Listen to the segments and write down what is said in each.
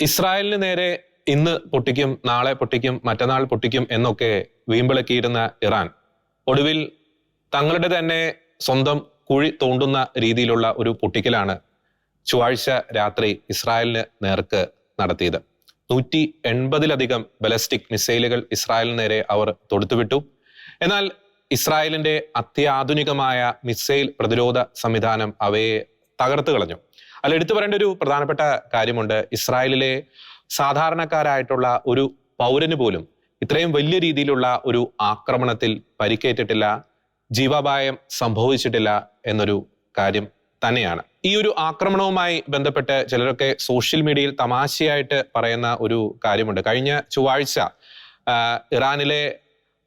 ഇസ്രായേലിന് നേരെ ഇന്ന് പൊട്ടിക്കും നാളെ പൊട്ടിക്കും മറ്റന്നാൾ പൊട്ടിക്കും എന്നൊക്കെ വീമ്പിളക്കിയിരുന്ന ഇറാൻ ഒടുവിൽ തങ്ങളുടെ തന്നെ സ്വന്തം കുഴി തോണ്ടുന്ന രീതിയിലുള്ള ഒരു പൊട്ടിക്കലാണ് ചൊവ്വാഴ്ച രാത്രി ഇസ്രായേലിന് നേർക്ക് നടത്തിയത്. നൂറ്റി എൺപതിലധികം ബലസ്റ്റിക് മിസൈലുകൾ ഇസ്രായേലിന് നേരെ അവർ തൊടുത്തുവിട്ടു. എന്നാൽ ഇസ്രായേലിന്റെ അത്യാധുനികമായ മിസൈൽ പ്രതിരോധ സംവിധാനം അവയെ തകർത്തു കളഞ്ഞു. അതിൽ എടുത്തു പറയേണ്ട ഒരു പ്രധാനപ്പെട്ട കാര്യമുണ്ട്. ഇസ്രായേലിലെ സാധാരണക്കാരായിട്ടുള്ള ഒരു പൗരന് പോലും ഇത്രയും വലിയ രീതിയിലുള്ള ഒരു ആക്രമണത്തിൽ പരിക്കേറ്റിട്ടില്ല ജീവാപായം സംഭവിച്ചിട്ടില്ല എന്നൊരു കാര്യം തന്നെയാണ്. ഈ ഒരു ആക്രമണവുമായി ബന്ധപ്പെട്ട് ചിലരൊക്കെ സോഷ്യൽ മീഡിയയിൽ തമാശയായിട്ട് പറയുന്ന ഒരു കാര്യമുണ്ട്. കഴിഞ്ഞ ചൊവ്വാഴ്ച ഇറാനിലെ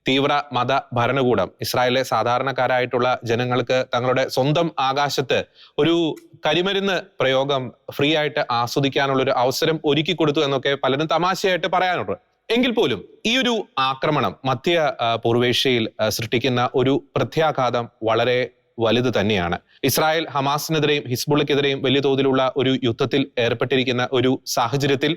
തീവ്ര മത ഭരണകൂടം. ഇസ്രായേലിലെ സാധാരണക്കാരായിട്ടുള്ള ജനങ്ങൾക്ക് തങ്ങളുടെ സ്വന്തം ആകാശത്ത് ഒരു കരിമരുന്ന് പ്രയോഗം ഫ്രീ ആയിട്ട് ആസ്വദിക്കാനുള്ള ഒരു അവസരം ഒരുക്കി കൊടുത്തു എന്നൊക്കെ പലരും തമാശയായിട്ട് പറയാനുണ്ട്. എങ്കിൽ പോലും ഈ ഒരു ആക്രമണം മധ്യ പൂർവേഷ്യയിൽ സൃഷ്ടിക്കുന്ന ഒരു പ്രത്യാഘാതം വളരെ വലുത് തന്നെയാണ്. ഇസ്രായേൽ ഹമാസിനെതിരെയും ഹിസ്ബുള്ളക്കെതിരെയും വലിയ തോതിലുള്ള ഒരു യുദ്ധത്തിൽ ഏർപ്പെട്ടിരിക്കുന്ന ഒരു സാഹചര്യത്തിൽ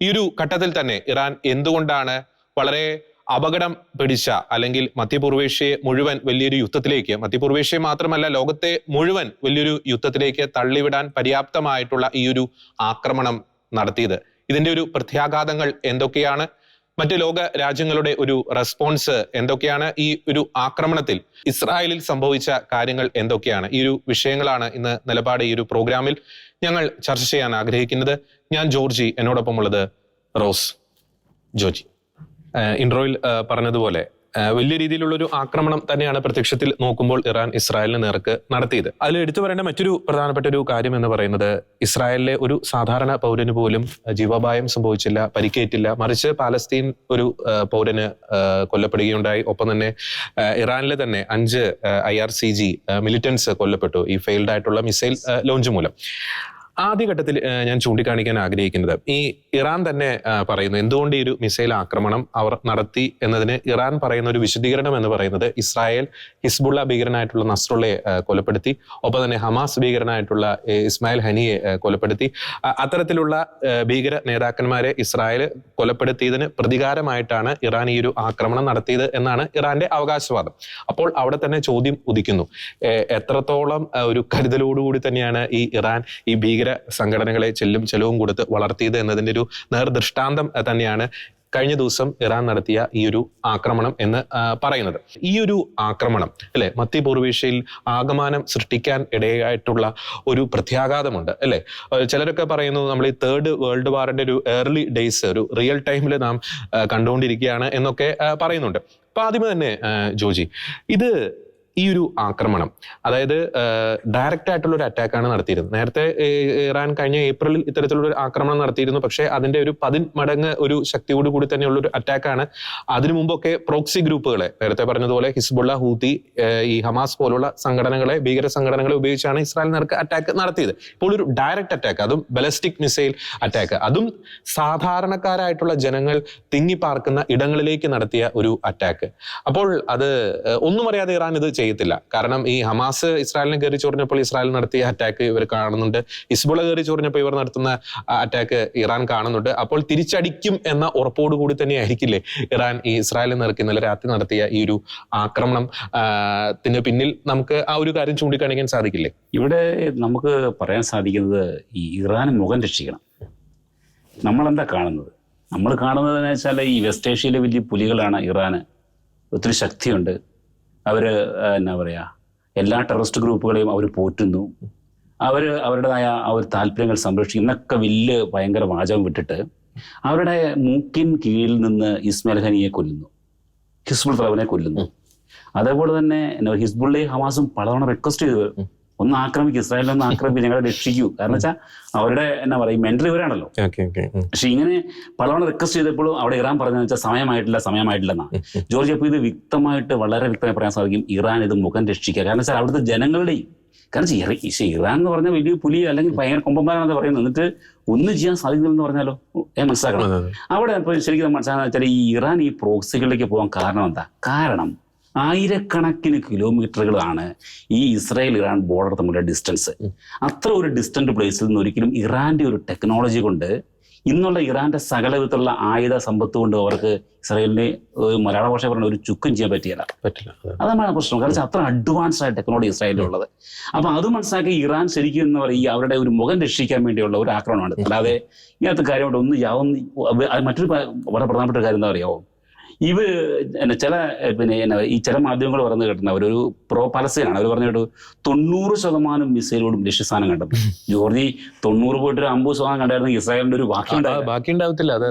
ഈ ഒരു ഘട്ടത്തിൽ തന്നെ ഇറാൻ എന്തുകൊണ്ടാണ് വളരെ അപകടം പിടിച്ച അല്ലെങ്കിൽ മധ്യപൂർവേഷ്യയെ മുഴുവൻ വലിയൊരു യുദ്ധത്തിലേക്ക് മധ്യപൂർവേഷ്യയെ മാത്രമല്ല ലോകത്തെ മുഴുവൻ വലിയൊരു യുദ്ധത്തിലേക്ക് തള്ളിവിടാൻ പര്യാപ്തമായിട്ടുള്ള ഈ ഒരു ആക്രമണം നടത്തിയത്. ഇതിന്റെ ഒരു പ്രത്യാഘാതങ്ങൾ എന്തൊക്കെയാണ്? മറ്റ് ലോക രാജ്യങ്ങളുടെ ഒരു റെസ്പോൺസ് എന്തൊക്കെയാണ്? ഈ ഒരു ആക്രമണത്തിൽ ഇസ്രായേലിൽ സംഭവിച്ച കാര്യങ്ങൾ എന്തൊക്കെയാണ്? ഈ ഒരു വിഷയങ്ങളാണ് ഇന്ന് നിലപാട് ഈ ഒരു പ്രോഗ്രാമിൽ ഞങ്ങൾ ചർച്ച ചെയ്യാൻ ആഗ്രഹിക്കുന്നത്. ഞാൻ ജോർജി എന്നോടൊപ്പം ഉള്ളത് റോസ് ആഹ് ഇൻട്രോയിൽ പറഞ്ഞതുപോലെ വലിയ രീതിയിലുള്ള ഒരു ആക്രമണം തന്നെയാണ് പ്രത്യക്ഷത്തിൽ നോക്കുമ്പോൾ ഇറാൻ ഇസ്രായേലിന് നേർക്ക് നടത്തിയത്. അതിൽ എടുത്തു പറയേണ്ട മറ്റൊരു പ്രധാനപ്പെട്ട ഒരു കാര്യം എന്ന് പറയുന്നത് ഇസ്രായേലിലെ ഒരു സാധാരണ പൗരന് പോലും ജീവഭായം സംഭവിച്ചില്ല പരിക്കേറ്റില്ല. മറിച്ച് പാലസ്തീൻ ഒരു പൗരന് കൊല്ലപ്പെടുകയുണ്ടായി. ഒപ്പം തന്നെ ഇറാനിലെ തന്നെ അഞ്ച് I R C G militants കൊല്ലപ്പെട്ടു ഈ ഫെയിൽഡ് ആയിട്ടുള്ള മിസൈൽ ലോഞ്ച് മൂലം. ആദ്യഘട്ടത്തിൽ ഞാൻ ചൂണ്ടിക്കാണിക്കാൻ ആഗ്രഹിക്കുന്നത്. ഈ ഇറാൻ തന്നെ പറയുന്നു എന്തുകൊണ്ട് ഈ ഒരു മിസൈൽ ആക്രമണം അവർ നടത്തി എന്നതിന് ഇറാൻ പറയുന്ന ഒരു വിശദീകരണം എന്ന് പറയുന്നത് ഇസ്രായേൽ ഹിസ്ബുള്ള ഭീകരനായിട്ടുള്ള നസ്രുള്ളയെ കൊലപ്പെടുത്തി ഒപ്പം തന്നെ ഹമാസ് ഭീകരനായിട്ടുള്ള ഇസ്മായിൽ ഹനിയെ കൊലപ്പെടുത്തി. അത്തരത്തിലുള്ള ഭീകര നേതാക്കന്മാരെ ഇസ്രായേൽ കൊലപ്പെടുത്തിയതിന് പ്രതികാരമായിട്ടാണ് ഇറാൻ ഈ ഒരു ആക്രമണം നടത്തിയത് എന്നാണ് ഇറാന്റെ അവകാശവാദം. അപ്പോൾ അവിടെ തന്നെ ചോദ്യം ഉദിക്കുന്നു. എത്രത്തോളം ഒരു കരുതലോടുകൂടി തന്നെയാണ് ഈ ഇറാൻ ഈ ഭീകര സംഘടനകളെ ചെല്ലും ചെലവും കൊടുത്ത് വളർത്തിയത് എന്നതിന്റെ ഒരു നേർദൃഷ്ടാന്തം തന്നെയാണ് കഴിഞ്ഞ ദിവസം ഇറാൻ നടത്തിയ ഈ ഒരു ആക്രമണം എന്ന് പറയുന്നത്. ഈ ഒരു ആക്രമണം അല്ലെ മധ്യപൂർവേഷ്യയിൽ ആഗമനം സൃഷ്ടിക്കാൻ ഇടയായിട്ടുള്ള ഒരു പ്രത്യാഘാതമുണ്ട് അല്ലെ? ചിലരൊക്കെ പറയുന്നു നമ്മൾ ഈ തേർഡ് വേൾഡ് വാറിന്റെ ഒരു ഏർലി ഡേയ്സ് ഒരു റിയൽ ടൈമിൽ നാം കണ്ടുകൊണ്ടിരിക്കുകയാണ് എന്നൊക്കെ പറയുന്നുണ്ട്. അപ്പൊ ആദ്യമേ തന്നെ ജോജി ഇത് ഈ ഒരു ആക്രമണം. അതായത് ഡയറക്റ്റ് ആയിട്ടുള്ള ഒരു അറ്റാക്കാണ് നടത്തിയിരുന്നത്. നേരത്തെ ഇറാൻ കഴിഞ്ഞ ഏപ്രിലിൽ ഇത്തരത്തിലുള്ള ഒരു ആക്രമണം നടത്തിയിരുന്നു. പക്ഷേ അതിന്റെ ഒരു പതിൻ മടങ്ങ് ഒരു ശക്തിയോട് കൂടി തന്നെയുള്ള ഒരു അറ്റാക്കാണ് അതിനു മുമ്പൊക്കെ പ്രോക്സി ഗ്രൂപ്പുകളെ നേരത്തെ പറഞ്ഞതുപോലെ ഹിസ്ബുള്ള ഹൂത്തി ഈ ഹമാസ് പോലുള്ള സംഘടനകളെ ഭീകര സംഘടനകളെ ഉപയോഗിച്ചാണ് ഇസ്രായേൽ നേർക്ക് അറ്റാക്ക് നടത്തിയത്. ഇപ്പോൾ ഒരു ഡയറക്റ്റ് അറ്റാക്ക് അതും ബലസ്റ്റിക് മിസൈൽ അറ്റാക്ക് അതും സാധാരണക്കാരായിട്ടുള്ള ജനങ്ങൾ തിങ്ങിപ്പാർക്കുന്ന ഇടങ്ങളിലേക്ക് നടത്തിയ ഒരു അറ്റാക്ക് അപ്പോൾ അത് ഒന്നും അറിയാതെ ഇറാൻ ഇത് ചെയ്യത്തില്ല. കാരണം ഈ ഹമാസ് ഇസ്രായേലിനെ കയറി ചൊറിഞ്ഞപ്പോൾ ഇസ്രായേൽ നടത്തിയ അറ്റാക്ക് ഇവർ കാണുന്നുണ്ട്. ഹിസ്ബുള കയറി ചൊറിഞ്ഞപ്പോൾ ഇവർ നടത്തുന്ന അറ്റാക്ക് ഇറാൻ കാണുന്നുണ്ട്. അപ്പോൾ തിരിച്ചടിക്കും എന്ന ഉറപ്പോടു കൂടി തന്നെ ആയിരിക്കില്ലേ ഇറാൻ ഈ ഇസ്രായേലിനെ നിറക്കി ഇന്നലെ രാത്രി നടത്തിയ ഈ ഒരു ആക്രമണം? ത്തിന് പിന്നിൽ നമുക്ക് ആ ഒരു കാര്യം ചൂണ്ടിക്കാണിക്കാൻ സാധിക്കില്ലേ? ഇവിടെ നമുക്ക് പറയാൻ സാധിക്കുന്നത് ഈ ഇറാൻ മുഖം രക്ഷിക്കണം. നമ്മളെന്താ കാണുന്നത്? നമ്മൾ കാണുന്നത് എന്ന് വെച്ചാൽ ഈ വെസ്റ്റ് ഏഷ്യയിലെ വലിയ പുലികളാണ് ഇറാന്. ഒത്തിരി ശക്തിയുണ്ട്. അവർ എന്നാ പറയുക എല്ലാ ടെററിസ്റ്റ് ഗ്രൂപ്പുകളെയും അവർ പോറ്റുന്നു. അവർ അവരുടേതായ ആ ഒരു താല്പര്യങ്ങൾ സംരക്ഷിക്കും എന്നൊക്കെ വലിയ ഭയങ്കര വാചകം വിട്ടിട്ട് അവരുടെ മൂക്കിൻ കീഴിൽ നിന്ന് ഇസ്മേൽ ഖനിയെ കൊല്ലുന്നു. ഹിസ്ബുൾ തലവനെ കൊല്ലുന്നു. അതേപോലെ തന്നെ ഹിസ്ബുള്ളയും ഹമാസും പലതവണ റിക്വസ്റ്റ് ചെയ്തു. ഒന്ന് ആക്രമിക്കും ഇസ്രായേലിൽ ഒന്ന് ആക്രമിക്കും ഞങ്ങളെ രക്ഷിക്കൂ. കാരണം വെച്ചാൽ അവരുടെ എന്നാ പറയുക മെന്റൽ ഇവരാണല്ലോ. പക്ഷെ ഇങ്ങനെ പലവണ്ണം റിക്വസ്റ്റ് ചെയ്തപ്പോഴും അവിടെ ഇറാൻ പറഞ്ഞതെന്ന് വെച്ചാൽ സമയമായിട്ടില്ല സമയമായിട്ടില്ലെന്നാണ് ജോർജ് അപ്പോൾ ഇത് വ്യക്തമായിട്ട് വളരെ വ്യക്തമായി പറയാൻ സാധിക്കും ഇറാൻ ഇത് മുഖം രക്ഷിക്കുക. കാരണം വെച്ചാൽ അവിടുത്തെ ജനങ്ങളുടെയും കാരണം പക്ഷേ ഇറാൻ എന്ന് പറഞ്ഞ വലിയ പുലി അല്ലെങ്കിൽ ഭയങ്കര കൊമ്പന്മാരാണെന്ന് പറയുന്നത്. എന്നിട്ട് ഒന്നും ചെയ്യാൻ സാധിക്കില്ലെന്ന് പറഞ്ഞാലോ? ഏ മനസ്സിലാക്കണം. അവിടെ ഇപ്പോൾ ശരിക്കും മനസ്സിലാക്കാൻ വെച്ചാൽ ഈ ഇറാൻ ഈ പ്രോക്സികളിലേക്ക് പോകാൻ കാരണം എന്താ? കാരണം ആയിരക്കണക്കിന് കിലോമീറ്ററുകളാണ് ഈ ഇസ്രായേൽ ഇറാൻ ബോർഡർ തമ്മിലുള്ള ഡിസ്റ്റൻസ് അത്ര ഒരു ഡിസ്റ്റന്റ് പ്ലേസിൽ നിന്ന് ഒരിക്കലും ഇറാന്റെ ഒരു ടെക്നോളജി കൊണ്ട് ഇന്നുള്ള ഇറാന്റെ സകല വിധത്തിലുള്ള ആയുധ സമ്പത്ത് കൊണ്ട് അവർക്ക് ഇസ്രായേലിനെ മലയാള ഭാഷ പറഞ്ഞ ഒരു ചുക്കും ചെയ്യാൻ പറ്റിയല്ല. പറ്റില്ല. അതെ. അതാണ് പ്രശ്നം. കാരണം അത്ര അഡ്വാൻസ് ആയ ടെക്നോളജി ഇസ്രായേലിലുള്ളത് അപ്പൊ അത് മനസ്സിലാക്കി ഇറാൻ ശരിക്കും എന്ന് പറയും അവരുടെ ഒരു മുഖം രക്ഷിക്കാൻ വേണ്ടിയുള്ള ഒരു ആക്രമണമാണ്. അല്ലാതെ ഇതിനകത്ത് കാര്യമായിട്ട് ഒന്നും മറ്റൊരു വളരെ പ്രധാനപ്പെട്ട ഒരു കാര്യം എന്താ അറിയാമോ ഇവ എന്നെ ചില പിന്നെ എന്നാ ഈ ചില മാധ്യമങ്ങൾ പറഞ്ഞു കേട്ടിട്ടുണ്ട്. അവരൊരു പ്രോ പലസ്തീനാണ്. അവർ പറഞ്ഞു കേട്ടു തൊണ്ണൂറ് ശതമാനം മിസൈലോടും ലക്ഷ്യസ്ഥാനം കണ്ടത് ജോർജി തൊണ്ണൂറ് പോയിട്ട് ഒരു അമ്പത് ശതമാനം കണ്ടായിരുന്നു ഇസ്രായേലിന്റെ ഒരു ബാക്കി ബാക്കി ഉണ്ടാവത്തില്ല. അതെ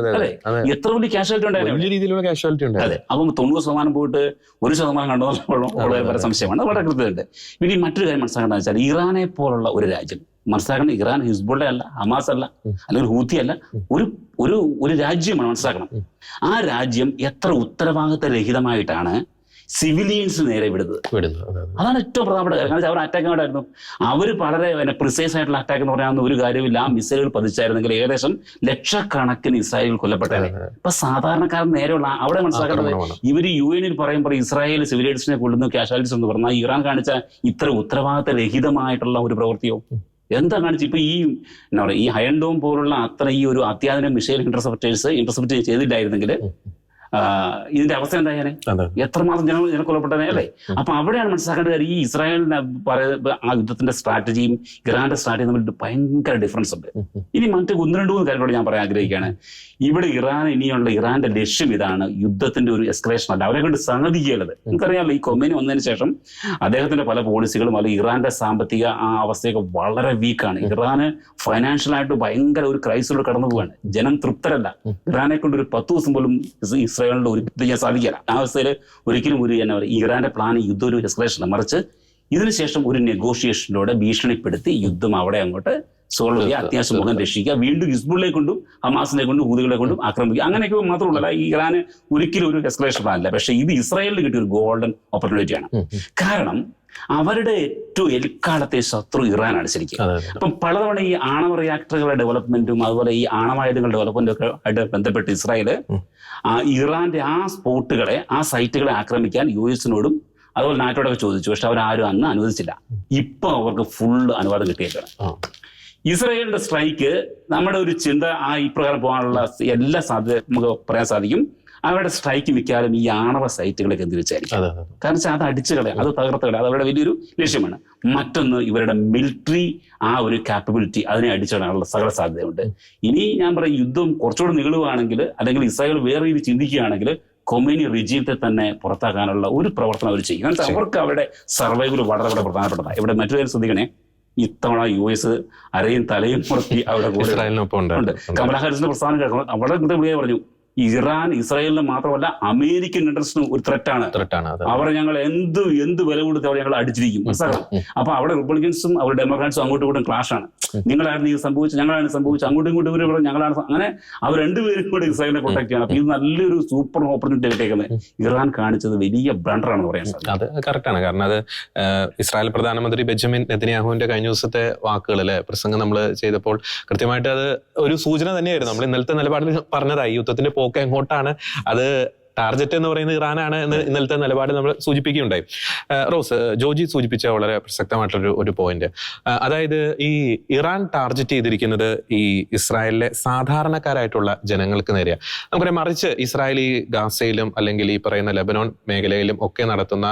അതെ എത്ര വലിയ കാഷ്വാലിറ്റി ഉണ്ടായിരുന്നു വലിയ രീതിയിലുള്ള കാഷ്വാലിറ്റി ഉണ്ട് അതെ. അപ്പം തൊണ്ണൂറ് ശതമാനം പോയിട്ട് ഒരു ശതമാനം കണ്ടതോളം വളരെ സംശയമാണ്. വളരെ കൃത്യമുണ്ട് ഇനി മറ്റൊരു കാര്യം മനസ്സിലാക്കേണ്ടതെന്ന് വെച്ചാൽ ഇറാനെ പോലുള്ള ഒരു രാജ്യം മനസ്സിലാക്കണം ഇറാൻ ഹിസ്ബുള്ള അല്ല ഹമാസ് അല്ല. അല്ലെങ്കിൽ ഹൂത്തി അല്ല ഒരു ഒരു ഒരു രാജ്യമാണ് മനസ്സിലാക്കണം. ആ രാജ്യം എത്ര ഉത്തരവാദിത്ത രഹിതമായിട്ടാണ് സിവിലിയൻസ് നേരെ വിടുന്നത്. വിടുന്നു അതെ അതെ. അതാണ് ഏറ്റവും പ്രധാനപ്പെട്ട കാര്യം. കാരണം അവർ അറ്റാക്ക് ഉണ്ടായിരുന്നു. അവർ വളരെ പ്രിസൈസ് ആയിട്ടുള്ള അറ്റാക്ക് എന്ന് പറയാവുന്ന ഒരു കാര്യമില്ല ആ മിസൈലുകൾ പതിച്ചായിരുന്നെങ്കിൽ ഏകദേശം ലക്ഷക്കണക്കിന് ഇസ്രായേൽ കൊല്ലപ്പെട്ടത് ഇപ്പൊ സാധാരണക്കാരൻ നേരെയുള്ള അവിടെ മനസ്സിലാക്കേണ്ടത് ഇവർ യു എനിൽ പറയുമ്പോൾ ഇസ്രായേൽ സിവിലിയൻസിനെ കൊല്ലുന്നു കാഷ്വാലിറ്റീസ് എന്ന് പറഞ്ഞാൽ ഇറാൻ കാണിച്ച ഇത്ര ഉത്തരവാദിത്ത രഹിതമായിട്ടുള്ള ഒരു പ്രവൃത്തിയോ? എന്താ കാണിച്ചു ഇപ്പൊ ഈ എന്താ പറയുക ഈ ഹയൻഡോം പോലുള്ള അത്ര ഈ ഒരു അത്യാധുനിക മിസൈൽ ഇന്റർസെപ്റ്റേഴ്സ് ഇന്റർസെപ്റ്റ് ചെയ്തില്ലായിരുന്നെങ്കിൽ ഇതിന്റെ അവസ്ഥ എന്തായാലും എത്രമാത്രം ജനങ്ങൾ ജനം കൊല്ലപ്പെട്ടതേ അല്ലേ? അപ്പൊ അവിടെയാണ് മനസ്സിലാക്കേണ്ട കാര്യം ഈ ഇസ്രായേലിന്റെ ആ യുദ്ധത്തിന്റെ സ്ട്രാറ്റജിയും ഇറാന്റെ സ്ട്രാറ്റജിയും തമ്മിൽ ഭയങ്കര ഡിഫറൻസ് ഉണ്ട്. ഇനി മറ്റു ഒന്ന് രണ്ട് മൂന്ന് കാര്യങ്ങളോട് ഞാൻ പറയാൻ ആഗ്രഹിക്കുകയാണ്. ഇവിടെ ഇറാൻ ഇനിയുള്ള ഇറാന്റെ ലക്ഷ്യം ഇതാണ് യുദ്ധത്തിന്റെ ഒരു എസ്കലേഷൻ അല്ല. അവരെ കൊണ്ട് സാധിക്കുകയുള്ളത്. നമുക്കറിയാമല്ലോ ഈ കൊമ്മനി വന്നതിന് ശേഷം അദ്ദേഹത്തിന്റെ പല പോളിസികളും അല്ലെങ്കിൽ ഇറാന്റെ സാമ്പത്തിക ആ അവസ്ഥയൊക്കെ വളരെ വീക്കാണ് ഇറാന് ഫൈനാൻഷ്യൽ ആയിട്ട് ഭയങ്കര ഒരു ക്രൈസിലൂടെ കടന്നു പോവാണ് ജനം തൃപ്തരല്ല. ഇറാനെ കൊണ്ട് ഒരു പത്ത് ദിവസം പോലും ഇസ്രായേലിന്റെ ഒരു ഇത് ചെയ്യാൻ സാധിക്കില്ല ആ അവസ്ഥയിൽ ഒരിക്കലും ഒരു എന്നാ പറയുക ഇറാന്റെ പ്ലാൻ യുദ്ധം ഒരു എസ്കലേഷൻ മറിച്ച് ഇതിനുശേഷം ഒരു നെഗോഷിയേഷനിലൂടെ ഭീഷണിപ്പെടുത്തി യുദ്ധം അവിടെ അങ്ങോട്ട് സോൾവ് ചെയ്യുക അത്യാവശ്യം മുഖം രക്ഷിക്കുക വീണ്ടും ഹിസ്ബുള്ളെ കൊണ്ടും ഹമാസിനെ കൊണ്ടും ഹൂദികളെ കൊണ്ടും ആക്രമിക്കുക. അങ്ങനെയൊക്കെ മാത്രമല്ല ഈ ഇറാന് ഒരിക്കലും ഒരു എസ്കലേഷൻ പ്ലാൻ അല്ല. പക്ഷേ ഇത് ഇസ്രായേലിന് കിട്ടിയ ഒരു ഗോൾഡൻ ഓപ്പർച്യൂണിറ്റിയാണ്. കാരണം അവരുടെ ഏറ്റവും എൽക്കാലത്തെ ശത്രു ഇറാനാണ് ശരിക്കും. അപ്പം പലതവണ ഈ ആണവ റിയാക്ടറുകളുടെ ഡെവലപ്മെന്റും അതുപോലെ ഈ ആണവായുധങ്ങളുടെ ഡെവലപ്മെന്റും ഒക്കെ ആയിട്ട് ബന്ധപ്പെട്ട് ഇസ്രായേൽ ആ ഇറാന്റെ ആ സ്പോട്ടുകളെ ആ സൈറ്റുകളെ ആക്രമിക്കാൻ യു എസിനോടും അതുപോലെ നാറ്റോടൊക്കെ ചോദിച്ചു. പക്ഷെ അവരാരും അന്ന് അനുവദിച്ചില്ല. ഇപ്പൊ അവർക്ക് ഫുള്ള് അനുവാദം കിട്ടിയേക്കാണ് ഇസ്രായേലിന്റെ സ്ട്രൈക്ക് നമ്മുടെ ഒരു ചിന്ത ആ ഇപ്രകാരം പോകാനുള്ള എല്ലാ സാധ്യത നമുക്ക് പറയാൻ സാധിക്കും. അവരുടെ സ്ട്രൈക്ക് മിക്കവാറും ഈ ആണവ സൈറ്റുകളൊക്കെ കേന്ദ്രീകരിച്ചായിരിക്കും. അതെ അതെ. കാരണം വെച്ചാൽ അത് അടിച്ചു കളയാം അത് തകർത്ത് കളയാം. അത് അവരുടെ വലിയൊരു ലക്ഷ്യമാണ്. മറ്റൊന്ന് ഇവരുടെ മിലിറ്ററി ആ ഒരു കാപ്പബിലിറ്റി അതിനെ അടിച്ചു കളയാനുള്ള സകല സാധ്യതയുണ്ട്. ഇനി ഞാൻ പറയും യുദ്ധം കുറച്ചുകൂടെ നീളുകയാണെങ്കിൽ അല്ലെങ്കിൽ ഇസ്രായേൽ വേറെ രീതി ചിന്തിക്കുകയാണെങ്കിൽ കൊമേനി റിജീമത്തെ തന്നെ പുറത്താക്കാനുള്ള ഒരു പ്രവർത്തനം അവർ ചെയ്യും. കാരണം അവർക്ക് അവരുടെ സർവൈവൽ വളരെ വളരെ പ്രധാനപ്പെട്ടതാണ്. ഇവിടെ മറ്റൊരു കാര്യം ശ്രദ്ധിക്കണേ. ഇത്തവണ യു എസ് അരയും തലയും മുറക്കി അവിടെ കൂടെ ഉണ്ട്. കമലാ ഹാരിസിന്റെ പ്രസ്ഥാനം കേൾക്കണം വളരെ കൃത്യമായി പറഞ്ഞു ഇറാൻ ഇസ്രായേലിന് മാത്രമല്ല അമേരിക്കൻ ഇൻട്രസ്റ്റിന് ഒരു ത്രെറ്റാണ് അവരെ ഞങ്ങൾ എന്ത് എന്ത് വില കൊടുത്ത് അവരെ ഞങ്ങൾ അടിച്ചിരിക്കും. മനസ്സിലാക്കാം അപ്പൊ അവിടെ റിപ്പബ്ലിക്കൻസും അവർ ഡെമോക്രാറ്റ്സും അങ്ങോട്ടും ഇങ്ങോട്ടും ക്ലാഷാണ് നിങ്ങളായിരുന്നു ഇത് സംഭവിച്ചത് ഞങ്ങളാണ് സംഭവിച്ചത് അങ്ങോട്ടും ഇങ്ങോട്ടും ഇവർ ഞങ്ങളാണ് അങ്ങനെ അവർ രണ്ടുപേരും കൂടെ ഇസ്രായേലിനെ പ്രൊട്ടക്ട് ചെയ്യണം. അപ്പൊ ഇത് നല്ലൊരു സൂപ്പർ ഓപ്പർച്യൂണിറ്റി ആയിട്ടേക്കുന്നത് ഇറാൻ കാണിച്ചത് വലിയ ബ്ലണ്ടറാണെന്ന് പറയാൻ സാധിക്കും. അത് കറക്റ്റാണ് കാരണം അത് ഇസ്രായേൽ പ്രധാനമന്ത്രി ബെഞ്ചമിൻ നെതന്യാഹുവിന്റെ കഴിഞ്ഞ ദിവസത്തെ വാക്കുകൾ അല്ലെ പ്രസംഗം നമ്മൾ ചെയ്തപ്പോൾ കൃത്യമായിട്ട് അത് ഒരു സൂചന തന്നെയായിരുന്നു. നമ്മൾ ഇന്നലത്തെ നിലപാടിൽ പറഞ്ഞതായി. യുദ്ധത്തിന്റെ പോക്ക് എങ്ങോട്ടാണ്? അത് ടാർജറ്റ് എന്ന് പറയുന്നത് ഇറാനാണ് എന്ന് ഇന്നലത്തെ നിലപാട് നമ്മൾ സൂചിപ്പിക്കുകയുണ്ടായി. റോസ് ജോജി സൂചിപ്പിച്ച വളരെ പ്രസക്തമായിട്ടുള്ള ഒരു പോയിന്റ് അതായത് ഈ ഇറാൻ ടാർജറ്റ് ചെയ്തിരിക്കുന്നത് ഈ ഇസ്രായേലിലെ സാധാരണക്കാരായിട്ടുള്ള ജനങ്ങൾക്ക് നേരെയാണ് നമുക്കറിയാം മറിച്ച് ഇസ്രായേൽ ഈ ഗാസയിലും അല്ലെങ്കിൽ ഈ പറയുന്ന ലബനോൺ മേഖലയിലും ഒക്കെ നടത്തുന്ന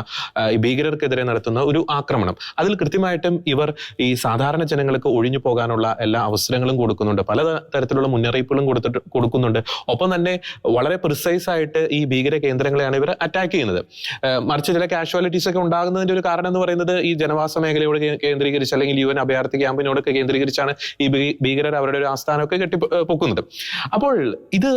ഈ ഭീകരർക്കെതിരെ നടത്തുന്ന ഒരു ആക്രമണം. അതിൽ കൃത്യമായിട്ടും ഇവർ ഈ സാധാരണ ജനങ്ങൾക്ക് ഒഴിഞ്ഞു പോകാനുള്ള എല്ലാ അവസരങ്ങളും കൊടുക്കുന്നുണ്ട്. പല തരത്തിലുള്ള മുന്നറിയിപ്പുകളും കൊടുത്തിട്ട് കൊടുക്കുന്നുണ്ട്. ഒപ്പം തന്നെ വളരെ പ്രിസൈസ് ആയിട്ട് ഈ ഭീകര കേന്ദ്രങ്ങളെയാണ് ഇവർ അറ്റാക്ക് ചെയ്യുന്നത്. മറിച്ച് ചില കാഷ്വാലിറ്റീസ് ഒക്കെ ഉണ്ടാകുന്നതിന്റെ ഒരു കാരണം എന്ന് പറയുന്നത് ഈ ജനവാസ മേഖലയോട് കേന്ദ്രീകരിച്ച് അല്ലെങ്കിൽ യു എൻ അഭയാർത്ഥി ക്യാമ്പിനോടൊക്കെ കേന്ദ്രീകരിച്ചാണ് ഈ ഭീകരർ അവരുടെ ഒരു ആസ്ഥാനമൊക്കെ കെട്ടി പൊക്കുന്നത്. അപ്പോൾ ഇത്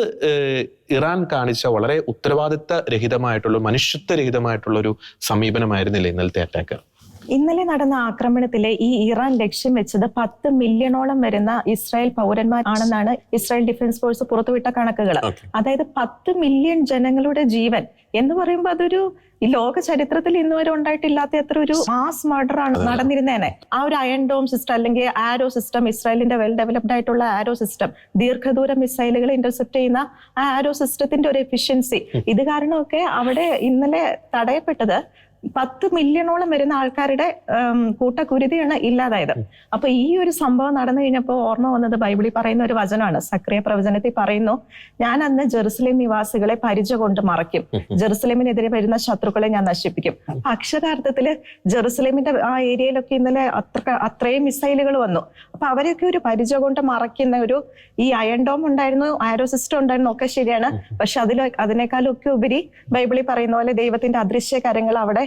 ഇറാൻ കാണിച്ച വളരെ ഉത്തരവാദിത്ത രഹിതമായിട്ടുള്ള മനുഷ്യത്വ രഹിതമായിട്ടുള്ള ഒരു സമീപനമായിരുന്നില്ല ഇന്നലത്തെ അറ്റാക്ക് ഇന്നലെ നടന്ന ആക്രമണത്തിലെ ഈ ഇറാൻ ലക്ഷ്യം വെച്ചത് പത്ത് മില്യണോളം വരുന്ന ഇസ്രായേൽ പൗരന്മാർ ആണെന്നാണ് ഇസ്രായേൽ ഡിഫൻസ് ഫോഴ്സ് പുറത്തുവിട്ട കണക്കുകൾ അതായത് പത്ത് മില്യൺ ജനങ്ങളുടെ ജീവൻ എന്ന് പറയുമ്പോൾ അതൊരു ഈ ലോക ചരിത്രത്തിൽ ഇന്നുവരെ ഉണ്ടായിട്ടില്ലാത്ത അത്ര ഒരു മാസ് മർഡർ ആണ് നടന്നിരുന്നേനെ. ആ ഒരു അയൺ ഡോം സിസ്റ്റം അല്ലെങ്കിൽ ആരോ സിസ്റ്റം ഇസ്രായേലിന്റെ വെൽ ഡെവലപ്ഡ് ആയിട്ടുള്ള ആരോ സിസ്റ്റം ദീർഘദൂര മിസൈലുകൾ ഇന്റർസെപ്റ്റ് ചെയ്യുന്ന ആ ആരോ സിസ്റ്റത്തിന്റെ ഒരു എഫിഷ്യൻസി ഇത് കാരണമൊക്കെ അവിടെ ഇന്നലെ തടയപ്പെട്ടത് പത്ത് മില്യണോളം വരുന്ന ആൾക്കാരുടെ കൂട്ടക്കുരുതിയാണ് ഇല്ലാതായത്. അപ്പൊ ഈ ഒരു സംഭവം നടന്നു കഴിഞ്ഞപ്പോൾ ഓർമ്മ വന്നത് ബൈബിളിൽ പറയുന്ന ഒരു വചനമാണ്. സക്രിയ പ്രവചനത്തിൽ പറയുന്നു ഞാൻ അന്ന് ജെറുസലേം നിവാസികളെ പരിച കൊണ്ട് മറയ്ക്കും. ജെറുസലേമിനെതിരെ വരുന്ന ശത്രുക്കളെ ഞാൻ നശിപ്പിക്കും. അക്ഷരാർത്ഥത്തിൽ ജെറുസലേമിന്റെ ആ ഏരിയയിലൊക്കെ ഇന്നലെ അത്ര അത്രയും മിസൈലുകൾ വന്നു. അപ്പൊ അവരൊക്കെ ഒരു പരിച കൊണ്ട് മറയ്ക്കുന്ന ഒരു ഈ അയൺ ഡോം ഉണ്ടായിരുന്നു ആരോ സിസ്റ്റം ഉണ്ടായിരുന്നു ഒക്കെ ശരിയാണ്. പക്ഷെ അതിൽ അതിനേക്കാളൊക്കെ ഉപരി ബൈബിളിൽ പറയുന്ന പോലെ ദൈവത്തിന്റെ അദൃശ്യ കാര്യങ്ങൾ അവിടെ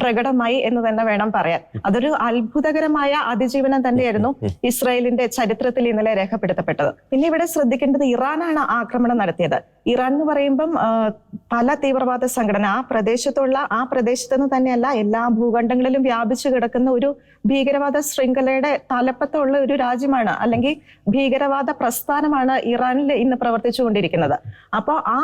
പ്രകടമായി എന്ന് തന്നെ വേണം പറയാൻ. അതൊരു അത്ഭുതകരമായ അതിജീവനം തന്നെയായിരുന്നു ഇസ്രായേലിന്റെ ചരിത്രത്തിൽ ഇന്നലെ രേഖപ്പെടുത്തപ്പെട്ടത്. പിന്നെ ഇവിടെ ശ്രദ്ധിക്കേണ്ടത് ഇറാനാണ് ആക്രമണം നടത്തിയത്. ഇറാൻ എന്ന് പറയുമ്പം പല തീവ്രവാദ സംഘടന ആ പ്രദേശത്തുള്ള ആ പ്രദേശത്ത് നിന്ന് തന്നെയല്ല എല്ലാ ഭൂഖണ്ഡങ്ങളിലും വ്യാപിച്ചു കിടക്കുന്ന ഒരു ഭീകരവാദ ശൃംഖലയുടെ തലപ്പത്തുള്ള ഒരു രാജ്യമാണ് അല്ലെങ്കിൽ ഭീകരവാദ പ്രസ്ഥാനമാണ് ഇറാനിൽ ഇന്ന് പ്രവർത്തിച്ചുകൊണ്ടിരിക്കുന്നത്. അപ്പോൾ ആ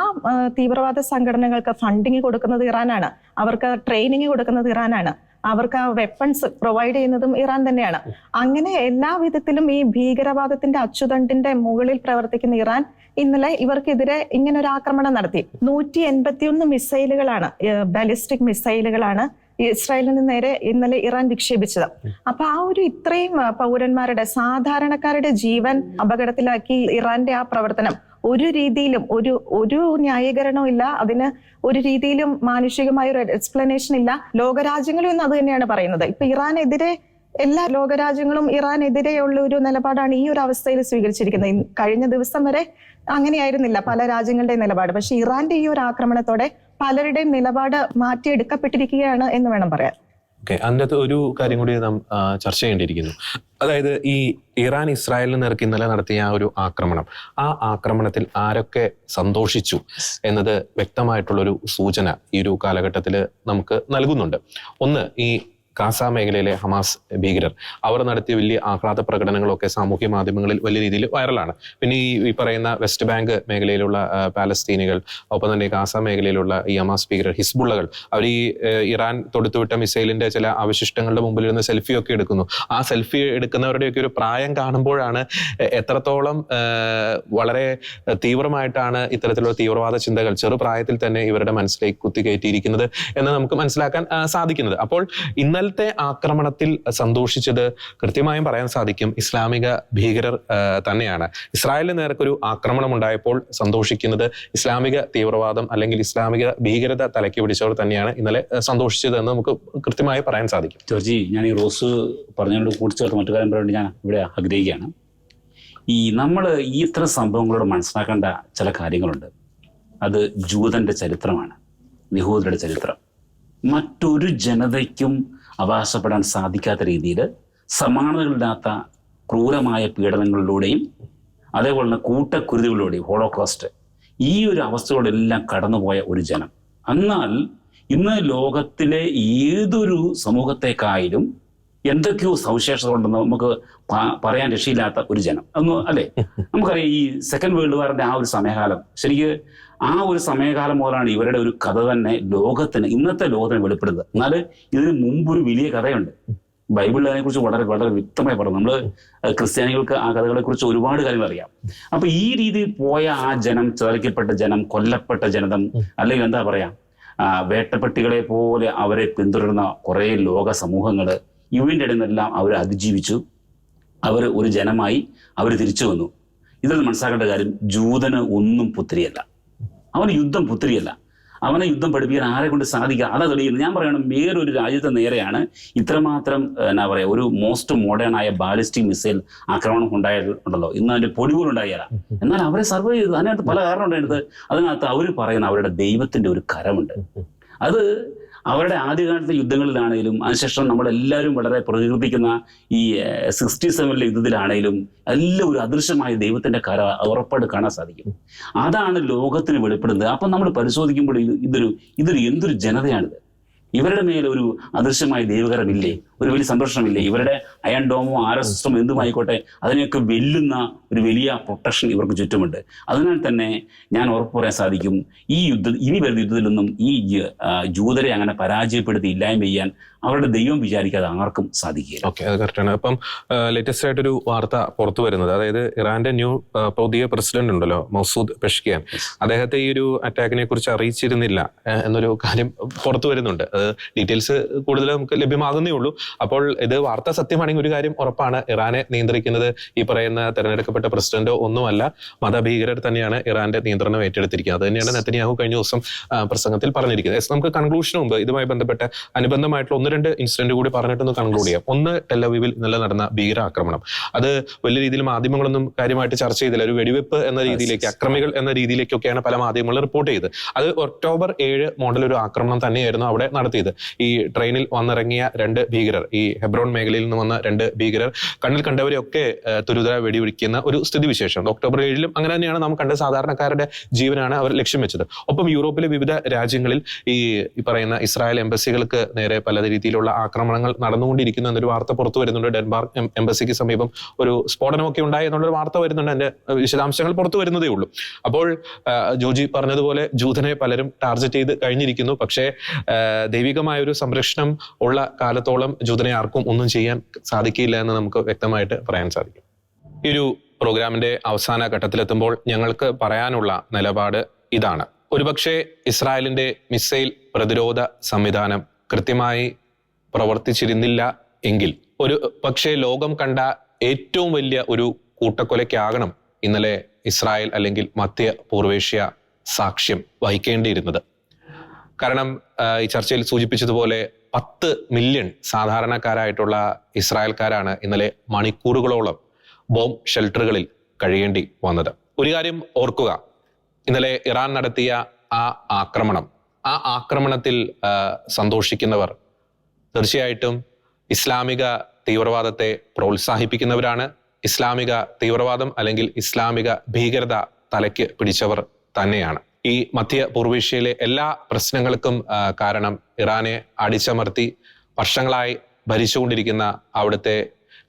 തീവ്രവാദ സംഘടനകൾക്ക് ഫണ്ടിങ് കൊടുക്കുന്നത് ഇറാനാണ്. അവർക്ക് ട്രെയിനിങ് കൊടുക്കുന്നത് ഇറാനാണ്. അവർക്ക് ആ വെപ്പൺസ് പ്രൊവൈഡ് ചെയ്യുന്നതും ഇറാൻ തന്നെയാണ്. അങ്ങനെ എല്ലാ വിധത്തിലും ഈ ഭീകരവാദത്തിന്റെ അച്ചുതണ്ടിന്റെ മുകളിൽ പ്രവർത്തിക്കുന്ന ഇറാൻ ഇന്നലെ ഇവർക്കെതിരെ ഇങ്ങനെ ഒരു ആക്രമണം നടത്തി. നൂറ്റി എൺപത്തിയൊന്ന് മിസൈലുകളാണ് ബാലിസ്റ്റിക് മിസൈലുകളാണ് ഇസ്രായേലിന് നേരെ ഇന്നലെ ഇറാൻ വിക്ഷേപിച്ചത്. അപ്പൊ ആ ഒരു ഇത്രയും പൗരന്മാരുടെ സാധാരണക്കാരുടെ ജീവൻ അപകടത്തിലാക്കി ഇറാന്റെ ആ പ്രവർത്തനം. ഒരു രീതിയിലും ഒരു ഒരു ന്യായീകരണവും ഇല്ല. അതിന് ഒരു രീതിയിലും മാനുഷികമായ ഒരു എക്സ്പ്ലനേഷൻ ഇല്ല. ലോകരാജ്യങ്ങളും ഇന്ന് അത് തന്നെയാണ് പറയുന്നത്. ഇപ്പൊ ഇറാനെതിരെ എല്ലാ ലോകരാജ്യങ്ങളും ഇറാനെതിരെയുള്ള ഒരു നിലപാടാണ് ഈ ഒരു അവസ്ഥയിൽ സ്വീകരിച്ചിരിക്കുന്നത്. കഴിഞ്ഞ ദിവസം വരെ അങ്ങനെയായിരുന്നില്ല പല രാജ്യങ്ങളുടെയും നിലപാട്. പക്ഷെ ഇറാന്റെ ഈ ഒരു ആക്രമണത്തോടെ പലരുടെയും നിലപാട് മാറ്റിയെടുക്കപ്പെട്ടിരിക്കുകയാണ് എന്ന് വേണം പറയാൻ. ഓക്കെ അതിന്റെ അകത്ത് ഒരു കാര്യം കൂടി നാം ചർച്ച ചെയ്യേണ്ടിയിരിക്കുന്നു. അതായത് ഈ ഇറാൻ ഇസ്രായേലിന് നേർക്ക് ഇന്നലെ നടത്തിയ ആ ഒരു ആക്രമണം. ആ ആക്രമണത്തിൽ ആരൊക്കെ സന്തോഷിച്ചു എന്നത് വ്യക്തമായിട്ടുള്ളൊരു സൂചന ഈ ഒരു കാലഘട്ടത്തിൽ നമുക്ക് നൽകുന്നുണ്ട്. ഒന്ന് ഈ ഗാസ മേഖലയിലെ ഹമാസ് ഭീകരർ. അവർ നടത്തിയ വലിയ ആഹ്ലാദ പ്രകടനങ്ങളൊക്കെ സാമൂഹ്യ മാധ്യമങ്ങളിൽ വലിയ രീതിയിൽ വൈറലാണ്. പിന്നെ ഈ പറയുന്ന വെസ്റ്റ് ബാങ്ക് മേഖലയിലുള്ള പാലസ്തീനികൾ ഒപ്പം തന്നെ ഗാസ മേഖലയിലുള്ള ഈ ഹമാസ് ഭീകരർ ഹിസ്ബുള്ളകൾ അവർ ഈ ഇറാൻ തൊടുത്തുവിട്ട മിസൈലിന്റെ ചില അവശിഷ്ടങ്ങളുടെ മുമ്പിൽ ഇരുന്ന് സെൽഫിയൊക്കെ എടുക്കുന്നു. ആ സെൽഫി എടുക്കുന്നവരുടെയൊക്കെ ഒരു പ്രായം കാണുമ്പോഴാണ് എത്രത്തോളം വളരെ തീവ്രമായിട്ടാണ് ഇത്തരത്തിലുള്ള തീവ്രവാദ ചിന്തകൾ ചെറുപ്രായത്തിൽ തന്നെ ഇവരുടെ മനസ്സിലേക്ക് കുത്തിക്കയറ്റിയിരിക്കുന്നത് എന്ന് നമുക്ക് മനസ്സിലാക്കാൻ സാധിക്കുന്നത്. അപ്പോൾ ഇന്നലത്തെ ആക്രമണത്തിൽ സന്തോഷിച്ചത് കൃത്യമായും പറയാൻ സാധിക്കും. ഇസ്ലാമിക ഭീകരർ തന്നെയാണ്. ഇസ്രായേലിന് നേർക്കൊരു ആക്രമണം ഉണ്ടായപ്പോൾ സന്തോഷിക്കുന്നത് ഇസ്ലാമിക തീവ്രവാദം അല്ലെങ്കിൽ ഇസ്ലാമിക ഭീകരത തലയ്ക്ക് പിടിച്ചവർ തന്നെയാണ് ഇന്നലെ സന്തോഷിച്ചതെന്ന് നമുക്ക് കൃത്യമായി പറയാൻ സാധിക്കും. ജോർജി ഞാൻ ഈ റോസ് പറഞ്ഞതിനോട് കൂട്ടിച്ചേർത്ത് മറ്റു കാര്യം പറയാൻ ഞാൻ ഇവിടെ ആഗ്രഹിക്കുകയാണ്. ഈ നമ്മൾ ഈ ഇത്തരം സംഭവങ്ങളോട് മനസ്സിലാക്കേണ്ട ചില കാര്യങ്ങളുണ്ട്. അത് ജൂതന്റെ ചരിത്രമാണ് യഹൂദരുടെ ചരിത്രം. മറ്റൊരു ജനതയ്ക്കും അവകാശപ്പെടാൻ സാധിക്കാത്ത രീതിയിൽ സമാനതകളില്ലാത്ത ക്രൂരമായ പീഡനങ്ങളിലൂടെയും അതേപോലെ തന്നെ കൂട്ടക്കുരുതികളിലൂടെയും ഹോളോകോസ്റ്റ് ഈ ഒരു അവസ്ഥകളെല്ലാം കടന്നുപോയ ഒരു ജനം. എന്നാൽ ഇന്ന് ലോകത്തിലെ ഏതൊരു സമൂഹത്തെക്കായാലും എന്തൊക്കെയോ സവിശേഷത ഉണ്ടെന്ന് നമുക്ക് പറയാൻ രക്ഷയില്ലാത്ത ഒരു ജനം. അന്ന് അല്ലേ? നമുക്കറിയാം ഈ സെക്കൻഡ് വേൾഡ് വാറിന്റെ ആ ഒരു സമയകാലം. ശരിക്ക് ആ ഒരു സമയകാലം മുതലാണ് ഇവരുടെ ഒരു കഥ തന്നെ ലോകത്തിന് ഇന്നത്തെ ലോകത്തിന് വെളിപ്പെടുന്നത്. എന്നാൽ ഇതിന് മുമ്പ് ഒരു വലിയ കഥയുണ്ട്. ബൈബിളിൽ അതിനെക്കുറിച്ച് വളരെ വളരെ വ്യക്തമായി പറഞ്ഞു നമ്മൾ ക്രിസ്ത്യാനികൾക്ക് ആ കഥകളെ കുറിച്ച് ഒരുപാട് കാര്യങ്ങൾ അറിയാം. അപ്പൊ ഈ രീതിയിൽ പോയ ആ ജനം ചതറിക്കപ്പെട്ട ജനം കൊല്ലപ്പെട്ട ജനതം അല്ലെങ്കിൽ എന്താ പറയാ വേട്ടപ്പെട്ടികളെ പോലെ അവരെ പിന്തുടരുന്ന കുറെ ലോക സമൂഹങ്ങൾ ഇവന്റെ ഇടയിൽ നിന്നെല്ലാം അവർ അതിജീവിച്ചു. അവർ ഒരു ജനമായി അവർ തിരിച്ചു വന്നു. ഇതിൽ മനസ്സിലാക്കേണ്ട കാര്യം ജൂതന് ഒന്നും പുത്രിയല്ല. അവന് യുദ്ധം പുത്രിയല്ല. അവനെ യുദ്ധം പഠിപ്പിക്കാൻ ആരെ കൊണ്ട് സാധിക്കുക? അതാ തെളിയുന്നത്. ഞാൻ പറയണം വേറൊരു രാജ്യത്തെ നേരെയാണ് ഇത്രമാത്രം എന്നാ പറയാ ഒരു മോസ്റ്റ് മോഡേൺ ആയ ബാലിസ്റ്റിക് മിസൈൽ ആക്രമണം ഉണ്ടായിട്ടുണ്ടല്ലോ. ഇന്ന് അതിന്റെ പൊടിപോലും ഉണ്ടായില്ല. എന്നാൽ അവരെ സർവൈവ് ചെയ്തു. അതിനകത്ത് പല കാരണം ഉണ്ടായിരുന്നത് അതിനകത്ത് അവർ പറയുന്ന അവരുടെ ദൈവത്തിന്റെ ഒരു കരമുണ്ട്. അത് അവരുടെ ആദ്യകാലത്തെ യുദ്ധങ്ങളിലാണെങ്കിലും അതിനുശേഷം നമ്മളെല്ലാവരും വളരെ പ്രകീർത്തിക്കുന്ന ഈ സിക്സ്റ്റി സെവനിലെ യുദ്ധത്തിലാണെങ്കിലും എല്ലാം ഒരു അദൃശ്യമായ ദൈവത്തിന്റെ കര ഉറപ്പായിട്ട് കാണാൻ സാധിക്കും. അതാണ് ലോകത്തിന് വെളിപ്പെടുന്നത്. അപ്പം നമ്മൾ പരിശോധിക്കുമ്പോൾ ഇതൊരു ഇതൊരു എന്തൊരു ജനതയാണിത്? ഇവരുടെ മേലെ ഒരു അദൃശ്യമായ ദൈവകരമില്ലേ? ഒരു വലിയ സംരക്ഷണമില്ല ഇവരുടെ അയൺ ഡോമോ ആരോ സിസ്റ്റം എന്തുമായിക്കോട്ടെ അതിനെയൊക്കെ വെല്ലുന്ന ഒരു വലിയ പ്രൊട്ടക്ഷൻ ഇവർക്ക് ചുറ്റുമുണ്ട്. അതിനാൽ തന്നെ ഞാൻ ഉറപ്പു പറയാൻ സാധിക്കും ഈ യുദ്ധ ഇനി വരുന്ന യുദ്ധത്തിലൊന്നും ഈ ജൂതരെ അങ്ങനെ പരാജയപ്പെടുത്തി ഇല്ലായ്മ ചെയ്യാൻ അവരുടെ ദൈവം വിചാരിക്കാതെ ആർക്കും സാധിക്കില്ല. ഓക്കെ അത് കറക്റ്റാണ് അപ്പം ലേറ്റസ്റ്റ് ആയിട്ടൊരു വാർത്ത പുറത്തു വരുന്നത് അതായത് ഇറാന്റെ ന്യൂ പുതിയ പ്രസിഡന്റ് ഉണ്ടല്ലോ മസൂദ് പെഷ്കിയാൻ. അദ്ദേഹത്തെ ഈ ഒരു അറ്റാക്കിനെ കുറിച്ച് അറിയിച്ചിരുന്നില്ല എന്നൊരു കാര്യം പുറത്തു വരുന്നുണ്ട്. അത് ഡീറ്റെയിൽസ് കൂടുതൽ നമുക്ക് ലഭ്യമാകുന്നേ ഉള്ളൂ. അപ്പോൾ ഇത് വാർത്ത സത്യമാണെങ്കിൽ ഒരു കാര്യം ഉറപ്പാണ്. ഇറാനെ നിയന്ത്രിക്കുന്നത് ഈ പറയുന്ന തെരഞ്ഞെടുക്കപ്പെട്ട പ്രസിഡന്റോ ഒന്നുമല്ല. മതഭീകരർ തന്നെയാണ് ഇറാന്റെ നിയന്ത്രണം ഏറ്റെടുത്തിരിക്കുന്നത്. അത് തന്നെയാണ് നെത്തന്യാഹു കഴിഞ്ഞ ദിവസം പ്രസംഗത്തിൽ പറഞ്ഞിരിക്കുന്നത്. എസ് നമുക്ക് കൺക്ലൂഷന് മുമ്പ് ഇതുമായി ബന്ധപ്പെട്ട അനുബന്ധമായിട്ടുള്ള ഒന്ന് രണ്ട് ഇൻസിഡന്റ് കൂടി പറഞ്ഞിട്ടൊന്ന് കൺക്ലൂഡ് ചെയ്യാം. ഒന്ന് ടെല്ലവീവിൽ ഇന്നലെ നടന്ന ഭീകരാക്രമണം. അത് വലിയ രീതിയിൽ മാധ്യമങ്ങളൊന്നും കാര്യമായിട്ട് ചർച്ച ചെയ്തില്ല. ഒരു വെടിവെപ്പ് എന്ന രീതിയിലേക്ക് അക്രമികൾ എന്ന രീതിയിലേക്കൊക്കെയാണ് പല മാധ്യമങ്ങളും റിപ്പോർട്ട് ചെയ്തത്. അത് ഒക്ടോബർ ഏഴ് മോഡൽ ഒരു ആക്രമണം തന്നെയായിരുന്നു അവിടെ നടത്തിയത്. ഈ ട്രെയിനിൽ വന്നിറങ്ങിയ രണ്ട് ഭീകരർ. ഈ ഹെബ്രോൺ മേഖലയിൽ നിന്ന് വന്ന രണ്ട് ഭീകരർ കണ്ണിൽ കണ്ടവരെയൊക്കെ തുരുതര വെടിവെക്കുന്ന ഒരു സ്ഥിതിവിശേഷം ഒക്ടോബർ ഏഴിലും അങ്ങനെ തന്നെയാണ് നാം കണ്ട സാധാരണക്കാരുടെ ജീവനാണ് അവർ ലക്ഷ്യം വെച്ചത്. ഒപ്പം യൂറോപ്പിലെ വിവിധ രാജ്യങ്ങളിൽ ഈ പറയുന്ന ഇസ്രായേൽ എംബസികൾക്ക് നേരെ പല രീതിയിലുള്ള ആക്രമണങ്ങൾ നടന്നുകൊണ്ടിരിക്കുന്നു എന്നൊരു വാർത്ത പുറത്തു വരുന്നുണ്ട്. ഡെൻമാർക്ക് എംബസിക്ക് സമീപം ഒരു സ്ഫോടനമൊക്കെ ഉണ്ടായി എന്നുള്ളൊരു വാർത്ത വരുന്നുണ്ട്. അതിന്റെ വിശദാംശങ്ങൾ പുറത്തു വരുന്നതേ ഉള്ളൂ. അപ്പോൾ ജോജി പറഞ്ഞതുപോലെ ജൂതനെ പലരും ടാർഗറ്റ് ചെയ്ത് കഴിഞ്ഞിരിക്കുന്നു. പക്ഷേ ദൈവികമായ ഒരു സംരക്ഷണം ഉള്ള കാലത്തോളം ജൂതനെ ആർക്കും ഒന്നും ചെയ്യാൻ സാധിക്കില്ല എന്ന് നമുക്ക് വ്യക്തമായിട്ട് പറയാൻ സാധിക്കും. ഈ ഒരു പ്രോഗ്രാമിന്റെ അവസാന ഘട്ടത്തിലെത്തുമ്പോൾ ഞങ്ങൾക്ക് പറയാനുള്ള നിലപാട് ഇതാണ്. ഒരുപക്ഷെ ഇസ്രായേലിന്റെ മിസൈൽ പ്രതിരോധ സംവിധാനം കൃത്യമായി പ്രവർത്തിച്ചിരുന്നില്ല എങ്കിൽ ഒരു പക്ഷേ ലോകം കണ്ട ഏറ്റവും വലിയ ഒരു കൂട്ടക്കൊലയ്ക്കാകണം ഇന്നലെ ഇസ്രായേൽ അല്ലെങ്കിൽ മധ്യ പൂർവേഷ്യ സാക്ഷ്യം വഹിക്കേണ്ടിയിരുന്നത്. കാരണം ഈ ചർച്ചയിൽ സൂചിപ്പിച്ചതുപോലെ പത്ത് മില്യൺ സാധാരണക്കാരായിട്ടുള്ള ഇസ്രായേൽക്കാരാണ് ഇന്നലെ മണിക്കൂറുകളോളം ബോംബ് ഷെൽട്ടറുകളിൽ കഴിയേണ്ടി വന്നത്. ഒരു കാര്യം ഓർക്കുക ഇന്നലെ ഇറാൻ നടത്തിയ ആ ആക്രമണം ആ ആക്രമണത്തിൽ സന്തോഷിക്കുന്നവർ തീർച്ചയായിട്ടും ഇസ്ലാമിക തീവ്രവാദത്തെ പ്രോത്സാഹിപ്പിക്കുന്നവരാണ്. ഇസ്ലാമിക തീവ്രവാദം അല്ലെങ്കിൽ ഇസ്ലാമിക ഭീകരത തലയ്ക്ക് പിടിച്ചവർ തന്നെയാണ്. ഈ മധ്യ പൂർവേഷ്യയിലെ എല്ലാ പ്രശ്നങ്ങൾക്കും കാരണം ഇറാനെ അടിച്ചമർത്തി വർഷങ്ങളായി ഭരിച്ചുകൊണ്ടിരിക്കുന്ന അവിടുത്തെ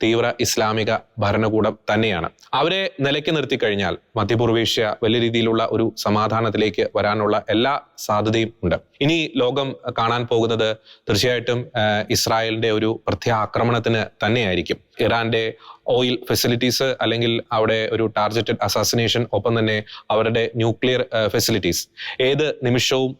തീവ്ര ഇസ്ലാമിക ഭരണകൂടം തന്നെയാണ്. അവരെ നിലയ്ക്ക് നിർത്തി കഴിഞ്ഞാൽ മധ്യപൂർവേഷ്യ വലിയ രീതിയിലുള്ള ഒരു സമാധാനത്തിലേക്ക് വരാനുള്ള എല്ലാ സാധ്യതയും ഉണ്ട്. ഇനി ലോകം കാണാൻ പോകുന്നത് തീർച്ചയായിട്ടും ഇസ്രായേലിന്റെ ഒരു പ്രത്യാക്രമണത്തിന് തന്നെയായിരിക്കും. ഇറാന്റെ ഓയിൽ ഫെസിലിറ്റീസ് അല്ലെങ്കിൽ അവിടെ ഒരു ടാർഗറ്റഡ് അസാസിനേഷൻ ഒപ്പം തന്നെ അവരുടെ ന്യൂക്ലിയർ ഫെസിലിറ്റീസ് ഏത് നിമിഷവും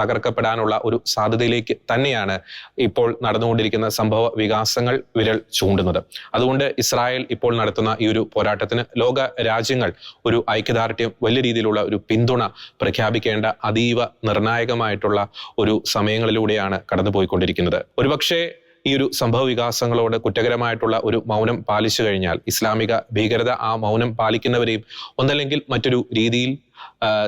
തകർക്കപ്പെടാനുള്ള ഒരു സാധ്യതയിലേക്ക് തന്നെയാണ് ഇപ്പോൾ നടന്നുകൊണ്ടിരിക്കുന്ന സംഭവ വികാസങ്ങൾ വിരൽ ചൂണ്ടുന്നത്. അതുകൊണ്ട് ഇസ്രായേൽ ഇപ്പോൾ നടത്തുന്ന ഈ ഒരു പോരാട്ടത്തിന് ലോക രാജ്യങ്ങൾ ഒരു ഐക്യദാർഢ്യം വലിയ രീതിയിലുള്ള ഒരു പിന്തുണ പ്രഖ്യാപിക്കേണ്ട അതീവ നിർണായകമായിട്ടുള്ള ഒരു സമയങ്ങളിലൂടെയാണ് കടന്നുപോയിക്കൊണ്ടിരിക്കുന്നത്. ഒരുപക്ഷെ ഈ ഒരു സംഭവ വികാസങ്ങളോട് കുറ്റകരമായിട്ടുള്ള ഒരു മൗനം പാലിച്ചു കഴിഞ്ഞാൽ ഇസ്ലാമിക ഭീകരത ആ മൗനം പാലിക്കുന്നവരെയും ഒന്നല്ലെങ്കിൽ മറ്റൊരു രീതിയിൽ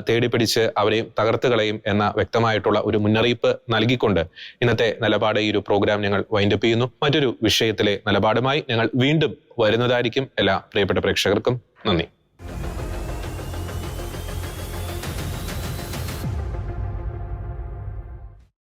തേടിപ്പിടിച്ച് അവരെയും തകർത്ത് കളയും എന്ന വ്യക്തമായിട്ടുള്ള ഒരു മുന്നറിയിപ്പ് നൽകിക്കൊണ്ട് ഇന്നത്തെ നിലപാട് ഈ ഒരു പ്രോഗ്രാം ഞങ്ങൾ വൈൻഡപ്പ് ചെയ്യുന്നു. മറ്റൊരു വിഷയത്തിലെ നിലപാടുമായി ഞങ്ങൾ വീണ്ടും വരുന്നതായിരിക്കും എല്ലാ പ്രിയപ്പെട്ട പ്രേക്ഷകർക്കും. നന്ദി.